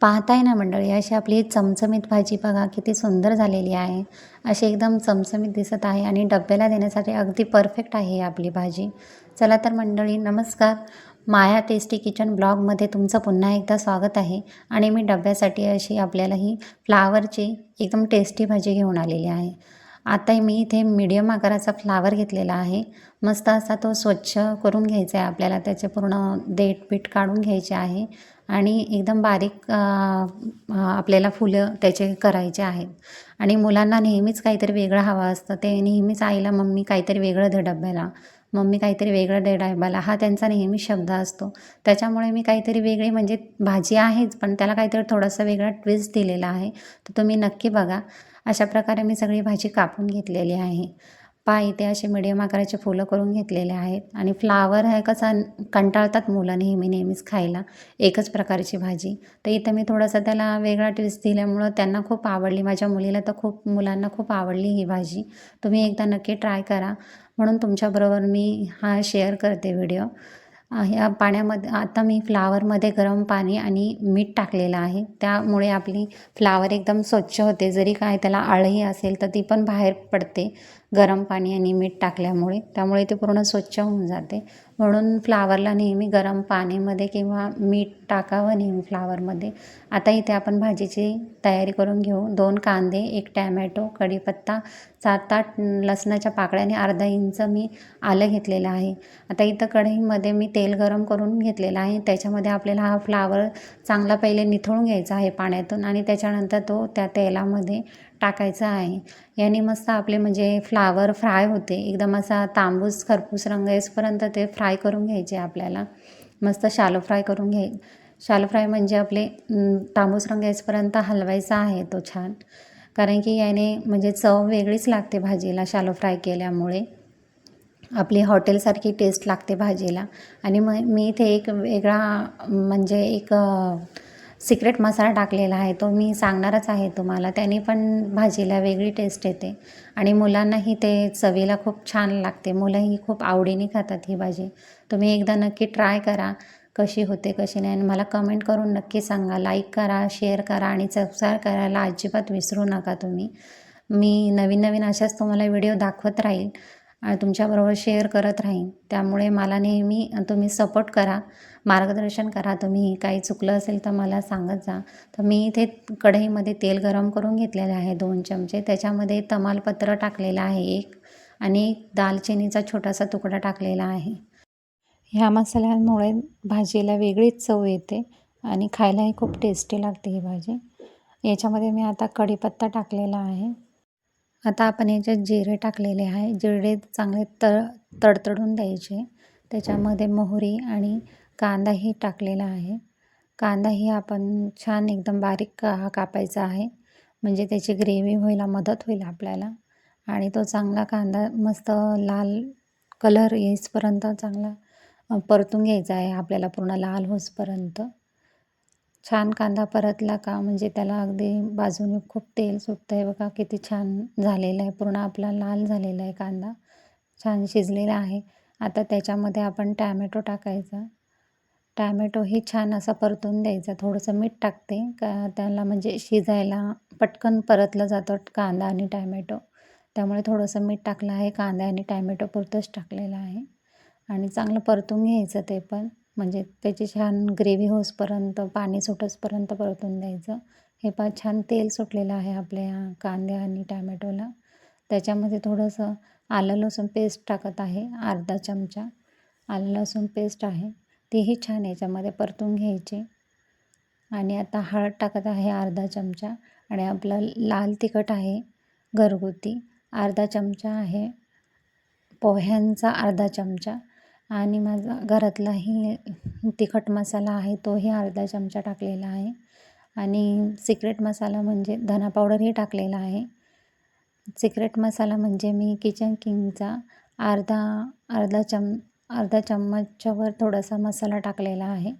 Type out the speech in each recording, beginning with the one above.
पाहताय ना मंडळी अशी आपली चमचमीत भाजी बघा किती सुंदर झालेली आहे. अशी एकदम चमचमीत दिसत आहे आणि डब्याला देण्यासाठी अगदी परफेक्ट आहे ही आपली भाजी. चला तर मंडळी नमस्कार. माया टेस्टी किचन ब्लॉगमध्ये तुमचं पुन्हा एकदा स्वागत आहे आणि मी डब्यासाठी अशी आपल्याला ही फ्लावरची एकदम टेस्टी भाजी घेऊन आलेली आहे. आता मी इथे मीडियम आकाराचा फ्लावर घेतलेला आहे. मस्त असा तो स्वच्छ करून घ्यायचा आहे आपल्याला त्याचे पूर्ण देठ पीठ काढून घ्यायचे आहे. आणि एकदम बारीक आपल्याला फुलं त्याचे करायचे आहेत. आणि मुलांना नेहमीच काहीतरी वेगळं हवं असतं. ते नेहमीच आईला मम्मी काहीतरी वेगळं दे डब्याला मम्मी काहीतरी वेगळं दे डब्याला हा त्यांचा नेहमी शब्द असतो. त्याच्यामुळे मी काहीतरी वेगळी म्हणजे भाजी आहेच पण त्याला काहीतरी थोडासा वेगळा ट्विस्ट दिलेला आहे. तर तुम्ही नक्की बघा. अशा प्रकारे मी सगळी भाजी कापून घेतलेली आहे. पाय इथे असे मिडियम आकाराचे फुलं करून घेतलेले आहेत. आणि फ्लावर आहे कसं कंटाळतात मुलं नेहमी नेहमीच खायला. एकच प्रकारची भाजी. तर इथं मी थोडासा त्याला वेगळा ट्विस्ट दिल्यामुळं त्यांना खूप आवडली. माझ्या मुलीला तर खूप मुलांना खूप आवडली ही भाजी. तुम्ही एकदा नक्की ट्राय करा. म्हणून तुमच्याबरोबर मी हा शेअर करते व्हिडिओ ह्या पाण्यामध्ये आता मी फ्लावरमध्ये गरम पाणी आणि मीठ टाकलेलं आहे. त्यामुळे आपली फ्लावर एकदम स्वच्छ होते. जरी काय त्याला आळही असेल तर ती पण बाहेर पडते. गरम पाणी आणि मीठ टाकल्यामुळे त्यामुळे ते पूर्ण स्वच्छ होऊन जाते. म्हणून फ्लावरला नेहमी गरम पाणीमध्ये किंवा मीठ टाकावं नेहमी फ्लावरमध्ये. आता इथे आपण भाजीची तयारी करून घेऊ. दोन कांदे एक टॅमॅटो कढीपत्ता सात आठ लसणाच्या पाकळ्या आणि अर्धा इंच मी आलं घेतलेलं आहे. आता इथं कढईमध्ये मी तेल गरम करून घेतलेलं आहे. त्याच्यामध्ये आपल्याला हा फ्लावर चांगला पहिले निथळून घ्यायचा आहे पाण्यातून आणि त्याच्यानंतर तो त्या तेलामध्ये टाकायचा आहे. याने मस्त आपले म्हणजे फ्लावर फ्राय होते. एकदम असा तांबूस खरपूस रंग येसपर्यंत ते फ्राय करून घ्यायचे आपल्याला. मस्त शालो फ्राय करून घ्याय शालो फ्राय म्हणजे आपले तांबूस रंग येसपर्यंत हलवायचा आहे तो छान. कारण की याने म्हणजे चव वेगळीच लागते भाजीला शालो फ्राय केल्यामुळे. आपली हॉटेलसारखी टेस्ट लागते भाजीला. आणि मग मी इथे एक वेगळा म्हणजे एक सिक्रेट मसाला टाकलेला आहे तो मी सांगणारच आहे तुम्हाला. त्याने पण भाजीला वेगळी टेस्ट येते. आणि मुलांनाही ते चवीला खूप छान लागते. मुलंही खूप आवडीने खातात ही भाजी. तुम्ही एकदा नक्की ट्राय करा कशी होते कशी नाही. आणि मला कमेंट करून नक्की सांगा. लाईक करा शेअर करा आणि सबस्क्राईब करायला अजिबात विसरू नका तुम्ही. मी नवीन नवीन अशाच तुम्हाला व्हिडिओ दाखवत राहील. आणि तुमच्याबरोबर शेअर करत राहीन. त्यामुळे मला नेहमी तुम्ही सपोर्ट करा. मार्गदर्शन करा. तुम्ही काही चुकलं असेल तर मला सांगत जा. तर मी इथे कढईमध्ये तेल गरम करून घेतलेले आहे दोन चमचे. त्याच्यामध्ये तमालपत्र टाकलेलं आहे एक आणि दालचिनीचा छोटासा तुकडा टाकलेला आहे. ह्या मसाल्यांमुळे भाजीला वेगळीच चव येते आणि खायलाही खूप टेस्टी लागते ही भाजी. याच्यामध्ये मी आता कढीपत्ता टाकलेला आहे. आता आपण याच्यात जिरे टाकलेले आहे जिरे चांगले तळ तडतडून द्यायचे. त्याच्यामध्ये मोहरी आणि कांदाही टाकलेला आहे. कांदाही आपण छान एकदम बारीक का कापायचा आहे. म्हणजे त्याची ग्रेव्ही व्हायला मदत होईल आपल्याला. आणि तो चांगला कांदा मस्त लाल कलर येईसपर्यंत चांगला परतून घ्यायचा आहे. आपल्याला पूर्ण लाल होसपर्यंत. छान कांदा परतला का? म्हणजे त्याला अगदी बाजूने खूप तेल सुटतं आहे बघा किती छान झालेलं आहे. पूर्ण आपला लाल झालेला आहे कांदा. छान शिजलेला आहे. आता त्याच्यामध्ये आपण टॅमॅटो टाकायचा. टॅमॅटोही छान असा परतून द्यायचा. थोडंसं मीठ टाकते. का त्याला म्हणजे शिजायला पटकन परतलं जातं कांदा आणि टॅमॅटो. त्यामुळे थोडंसं मीठ टाकलं आहे. कांदा आणि टॅमॅटो पुरतंच टाकलेलं आहे. आणि चांगलं परतून घ्यायचं ते पण. म्हणजे त्याची छान ग्रेव्ही होसपर्यंत पाणी सुटसपर्यंत परतून द्यायचं. हे पा छान तेल सुटलेलं आहे आपल्या कांद्या आणि टॅमॅटोला. त्याच्यामध्ये थोडंसं आलं लसूण पेस्ट टाकत आहे अर्धा चमचा. आलं लसूण पेस्ट आहे. तीही छान याच्यामध्ये परतून घ्यायची. आणि आता हळद टाकत आहे अर्धा चमचा. आणि आपलं लाल तिखट आहे घरगुती. अर्धा चमचा आहे पोह्यांचा अर्धा चमचा. आणि माझा घरातलाही तिखट मसाला आहे तोही अर्धा चमचा टाकलेला आहे. आणि सिक्रेट मसाला म्हणजे धना पावडरही टाकलेला आहे. सिक्रेट मसाला म्हणजे मी किचन किंगचा अर्धा अर्धा चम अर्धा चम्मचच्यावर थोडासा मसाला टाकलेला आहे.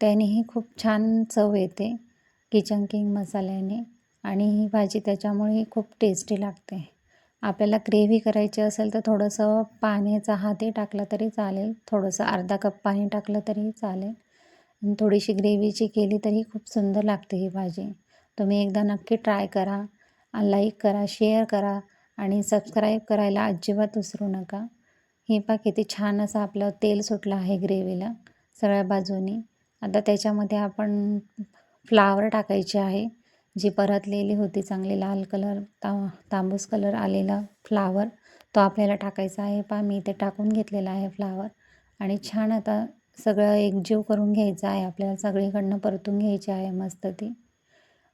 त्यानेही खूप छान चव येते किचन किंग मसाल्याने आणि ही भाजी त्याच्यामुळेही खूप टेस्टी लागते. आपल्याला ग्रेव्ही करायची असेल तर थोडंसं पाण्याचा हाते टाकलं तरी चालेल. थोडंसं अर्धा कप पाणी टाकलं तरी चालेल. आणि थोडीशी ग्रेव्हीची केली तरी खूप सुंदर लागते ही भाजी. तुम्ही एकदा नक्की ट्राय करा. लाईक करा शेअर करा आणि सबस्क्राईब करायला अजिबात विसरू नका. हे पहा किती छान असं आपलं तेल सुटलं आहे ग्रेव्हीला सगळ्या बाजूनी. आता त्याच्यामध्ये आपण फ्लावर टाकायचे आहे. जी परतलेली होती चांगली लाल कलर ता तांबूस कलर आलेला फ्लावर तो आपल्याला टाकायचा आहे. पहा मी इथे टाकून घेतलेला आहे फ्लावर. आणि छान आता सगळं एकजीव करून घ्यायचं आहे. आपल्याला सगळीकडनं परतून घ्यायची आहे मस्त ती.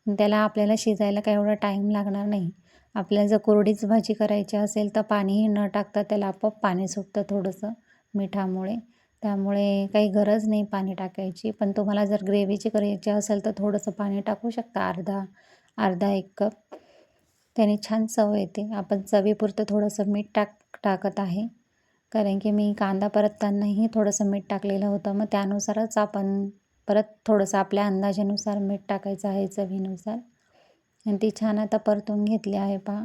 त्याला आपल्याला शिजायला काय एवढा टाईम लागणार नाही. आपल्याला जर कोरडीच भाजी करायची असेल तर पाणीही न टाकता त्याला आपोआप पाणी सुटतं थोडंसं मिठामुळे. त्यामुळे काही गरज नाही पाणी टाकायची. पण तुम्हाला जर ग्रेव्हीची करायची असेल तर थोडंसं पाणी टाकू शकता. अर्धा अर्धा एक कप. त्याने छान चव येते. आपण चवीपुरतं थोडंसं मीठ टाक टाकत आहे. कारण की मी कांदा परततानाही थोडंसं मीठ टाकलेलं होतं. मग त्यानुसारच आपण परत थोडंसं आपल्या अंदाजानुसार मीठ टाकायचं आहे चवीनुसार. आणि ती छान आता परतून घेतली आहे पहा.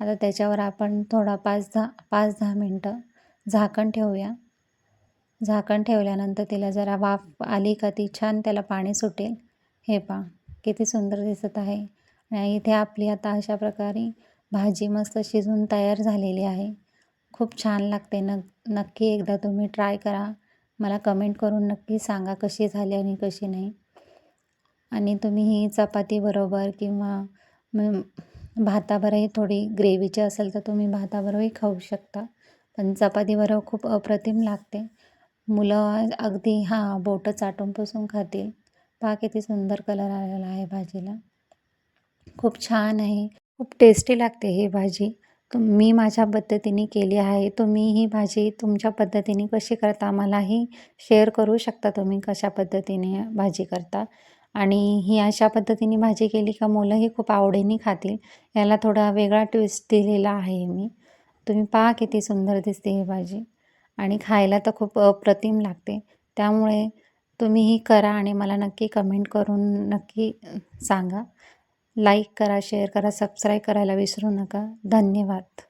आता त्याच्यावर आपण थोडा पाच दहा पाच दहा मिनटं झाकण ठेवूया. झाकण ठेवल्यानंतर तिला जरा वाफ आली का ती छान त्याला पाणी सुटेल. हे पहा किती सुंदर दिसत आहे. आणि इथे आपली आता अशा प्रकारे भाजी मस्त शिजून तयार झालेली आहे. खूप छान लागते. न नक्की एकदा तुम्ही ट्राय करा. मला कमेंट करून नक्की सांगा कशी झाली आणि कशी नाही. आणि तुम्ही ही चपातीबरोबर किंवा भाताबरोबरही थोडी ग्रेव्हीची असेल तर तुम्ही भाताबरोबरही खाऊ शकता. पण चपातीबरोबर खूप अप्रतिम लागते. मुलं अगदी हां बोटं चाटून पुसून खातील. पहा किती सुंदर कलर आलेला आहे भाजीला. खूप छान आहे. खूप टेस्टी लागते ही भाजी. मी माझ्या पद्धतीने केली आहे. तुम्ही ही भाजी तुमच्या पद्धतीने कशी करता मलाही शेअर करू शकता तुम्ही कशा पद्धतीने भाजी करता. आणि ही अशा पद्धतीने भाजी केली का मुलंही खूप आवडीने खातील. याला थोडा वेगळा ट्विस्ट दिलेला आहे मी. तुम्ही पहा किती सुंदर दिसते ही भाजी. आणि खायला तर खूप अप्रतिम लागते. त्यामुळे तुम्हीही करा आणि मला नक्की कमेंट करून नक्की सांगा. लाईक करा शेअर करा सबस्क्राईब करायला विसरू नका. धन्यवाद.